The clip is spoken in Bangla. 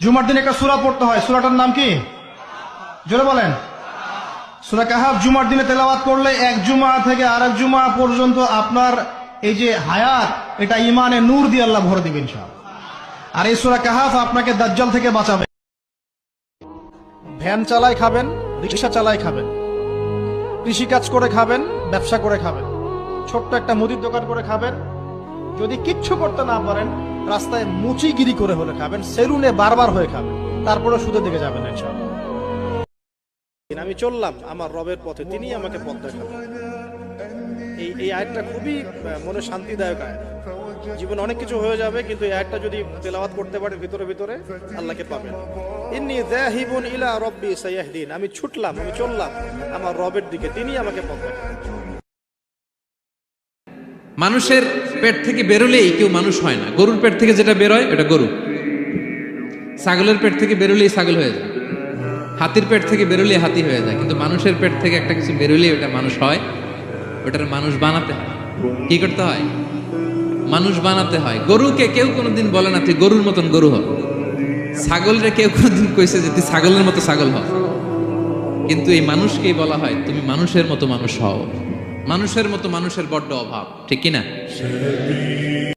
জুমার দিন একটা সূরা পড়তে হয়। সূরাটার নাম কি? জোরে বলেন। সুরা কাহাফ জুমার দিনে তেলাওয়াত করলে এক জুমা থেকে আরেক জুমা পর্যন্ত আপনার এই যে হায়াত, এটা ইমানে নূর দিয়ে আল্লাহ ভরে দিবেন ইনশাআল্লাহ। আর এই সুরা কাহাফ আপনাকে দাজ্জাল থেকে বাঁচাবে। ভ্যান চালায় খাবেন, রিক্সা চালায় খাবেন, কৃষিকাজ করে খাবেন, ব্যবসা করে খাবেন, ছোট্ট একটা মুদির দোকান করে খাবেন যদি কিচ্ছু করতে না পারেন, রাস্তায় মুচিগিরি করে হলে খাবেন, সেলুনে বারবার হয়ে খাবেন তারপরে সুদের দিকে যাবেন আমি চললাম আমার রবের পথে তিনি আমাকে পথ দেখাবেন এই এই আয়টা খুবই মনে শান্তিদায়ক আয় জীবন অনেক কিছু হয়ে যাবে, কিন্তু এই আয়টা যদি তেলাওয়াত করতে পারে, ভিতরে ভিতরে আল্লাহকে পাবেন। ইন্নি যাহিবুন ইলা রব্বি সাইয়াহদিন আমি ছুটলাম, আমি চললাম আমার রবের দিকে তিনি আমাকে পথ দেখাবেন মানুষের পেট থেকে বেরোলেই কেউ মানুষ হয় না। গরুর পেট থেকে যেটা বেরোয়, এটা গরু। ছাগলের পেট থেকে বেরোলেই ছাগল হয়ে যায়। হাতির পেট থেকে বেরোলেই হাতি হয়ে যায়। কিন্তু মানুষের পেট থেকে একটা কিছু বেরোলেই ওটা মানুষ হয়। ওটার মানুষ বানাতে হয়। কি করতে হয়? মানুষ বানাতে হয়। গরুকে কেউ কোনোদিন বলে না, তুই গরুর মতন গরু হ। ছাগলরে কেউ কোনোদিন কইছে যে, তুই ছাগলের মতো ছাগল হ। কিন্তু এই মানুষকেই বলা হয়, তুমি মানুষের মতো মানুষ হও। মানুষের মতো মানুষের বড্ড অভাব ঠিক কি না